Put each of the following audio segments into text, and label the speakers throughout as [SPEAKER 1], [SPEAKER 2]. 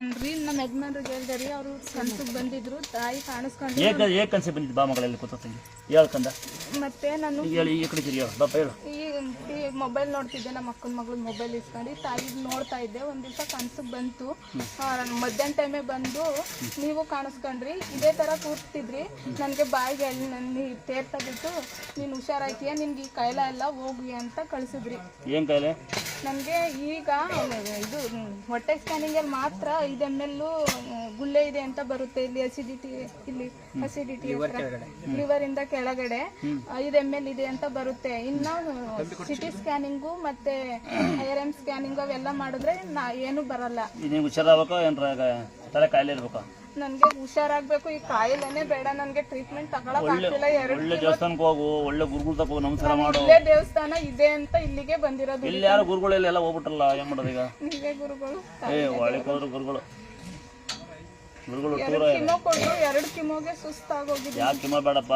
[SPEAKER 1] ರೀ ನಮ್ಮ ಯಜಮಾನ್ರಿಗೆ ಹೇಳಿದ್ರಿ ಅವರು ಕನ್ಸಿಗೆ ಬಂದಿದ್ರು ತಾಯಿ ಕಾಣಿಸ್ಕೊಂಡು
[SPEAKER 2] ಏಕ ಏಕ ಕನ್ಸೆ ಬಂದಿದ್ದು ಬಾ ಮಗಳಲ್ಲಿ ಕೂತಂಗೆ ಹೇಳ್ಕಂದ
[SPEAKER 1] ಮತ್ತೆ ನಾನು
[SPEAKER 2] ಹೇಳಿ ಈ ಕಡೆ ತಿರುಗಿ ಹೇಳು. ಬಾಪ ಹೇಳು.
[SPEAKER 1] ಈ ಮೊಬೈಲ್ ನೋಡ್ತಿದ್ದೆ ನಮ್ಮ ಅಕ್ಕನ ಮಗಳು ಮೊಬೈಲ್ ಇಸ್ಕೊಂಡು. ತಾಯಿ ನೋಡ್ತಾ ಇದ್ದೆ ಒಂದ್ ದಿವಸ ಕನ್ಸಿಗೆ ಬಂತು. ಆ, ನಾನ್ ಮಧ್ಯಾಹ್ನ ಟೈಮೇ ಬಂದು ನೀವು ಕಾಣಿಸ್ಕೊಂಡ್ರಿ ಇದೇ ತರ ಕೂರ್ತಿದ್ರಿ. ನನಗೆ ಬಾಯಿಗೆ ಎಣ್ಣೆ ನನ್ನ ನೀನ್ ತೆಗಿತು ನೀನು ಹುಷಾರಾಯ್ತೀಯ ನಿನ್ಗೆ ಈ ಕಾಯಿಲೆ ಎಲ್ಲ ಹೋಗಿ ಅಂತ ಕಳಿಸಿದ್ರಿ.
[SPEAKER 2] ಏನು ಕಾಯಿಲೆ?
[SPEAKER 1] ನನಗೆ ಈಗ ಇದು ಹೊಟ್ಟೆ ಸ್ಕ್ಯಾನಿಂಗಲ್ಲಿ ಮಾತ್ರ ಐದು ಎಂ ಗುಳ್ಳೆ ಇದೆ ಅಂತ ಬರುತ್ತೆ ಇಲ್ಲಿ ಅಸಿಡಿಟಿ ಇಲ್ಲಿ ಅಸಿಡಿಟಿ ಲಿವರ್ ಇಂದ ಕೆಳಗಡೆ ಐದು ಎಂ ಎಲ್ ಇದೆ ಅಂತ ಬರುತ್ತೆ. ಇನ್ನು ಸಿಟಿ ಸ್ಕ್ಯಾನಿಂಗು ಮತ್ತೆ ಐರ್ ಎಂ ಸ್ಕ್ಯಾನಿಂಗ್ ಅವೆಲ್ಲ ಮಾಡಿದ್ರೆ ನಾ ಏನು ಬರಲ್ಲ.
[SPEAKER 2] ತಲೆ ಕಾಯಿಲೆ ಇರ್ಬೇಕು?
[SPEAKER 1] ನನಗೆ ಹುಷಾರಾಗ್ಬೇಕು ಈ ಕಾಯಿಲೆನೆ ಬೇಡ ನನಗೆ ಟ್ರೀಟ್ಮೆಂಟ್ ತಗೊಳಕ್ ಆಗ್ತಿಲ್ಲ ಎರಡು
[SPEAKER 2] ಒಳ್ಳೆ ದೇವಸ್ಥಾನಕ್ಕೆ ಹೋಗು ಒಳ್ಳೆ ಗುರುಗಳ ನಮಸ್ಕಾರ ಮಾಡು.
[SPEAKER 1] ಇಲ್ಲೇ ದೇವಸ್ಥಾನ ಇದೆ ಅಂತ ಇಲ್ಲಿಗೆ ಬಂದಿರೋದು
[SPEAKER 2] ಇಲ್ಲಿ ಯಾರು ಗುರುಗಳೆಲ್ಲ ಎಲ್ಲ ಹೋಗ್ಬಿಟ್ರಲ್ಲ ಏನ್ ಮಾಡೋದು ಈಗ?
[SPEAKER 1] ನೀವೇ ಗುರುಗಳು
[SPEAKER 2] ಏ ಒಳಗೆ ಹೋದ್ರು ಗುರುಗಳು. ಗುರುಗಳು.
[SPEAKER 1] ಎರಡು ಕಿಮೋ ಕೊಟ್ರು ಎರಡು ಕಿಮೋಗೆ ಸುಸ್ತಾಗೋಗಿದೆ.
[SPEAKER 2] ಯಾಕೆ ಬೇಡಪ್ಪ?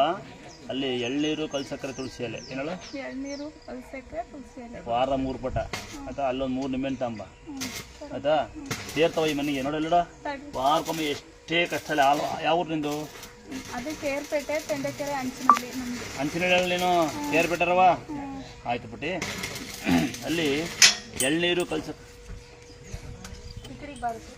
[SPEAKER 2] ಅಲ್ಲಿ ಎಳ್ನೀರು ಕಲ್ಸಕ್ಕರೆ ತುಳಸಿ ಎಲೆ. ಏನೇಳು
[SPEAKER 1] ಎಳ್ನೀರು ಕಲ್ಸಕ್ಕೆ ತುಳಸಿ ಎಲೆ.
[SPEAKER 2] ವಾರ ಮೂರು ಪಟ. ಆಯ್ತಾ? ಅಲ್ಲೊಂದು ಮೂರು ನಿಂಬೆಹಣ್ಣು ತಗೊಂಬ ಆಯ್ತಾ? ಸೇರ್ತಾವ ಈ ಮನೆಗೆ.
[SPEAKER 1] ನೋಡಲ್ಲ.
[SPEAKER 2] ವಾರಕ್ಕೊಮ್ಮೆ ಎಷ್ಟೇ ಕಷ್ಟ ಅಲ್ಲ ಯಾವ ಊರು ನಿಂದು?
[SPEAKER 1] ಅದು ಕೇರ್ಪೇಟೆ ತೆಂಡಕೆರೆ ಅಂಚಿನಲ್ಲಿ ನಮ್ದು.
[SPEAKER 2] ಅಂಚಿನಳ್ಳಿ ನೀನು ಸೇರ್ ಬಿಟ್ಟಾರವ ಆಯ್ತು ಬಿಟ್ಟಿ ಅಲ್ಲಿ ಎಳ್ನೀರು ಕಲ್ಸ
[SPEAKER 1] ಈ ಕಡೆಗೆ ಬರುತ್ತೆ.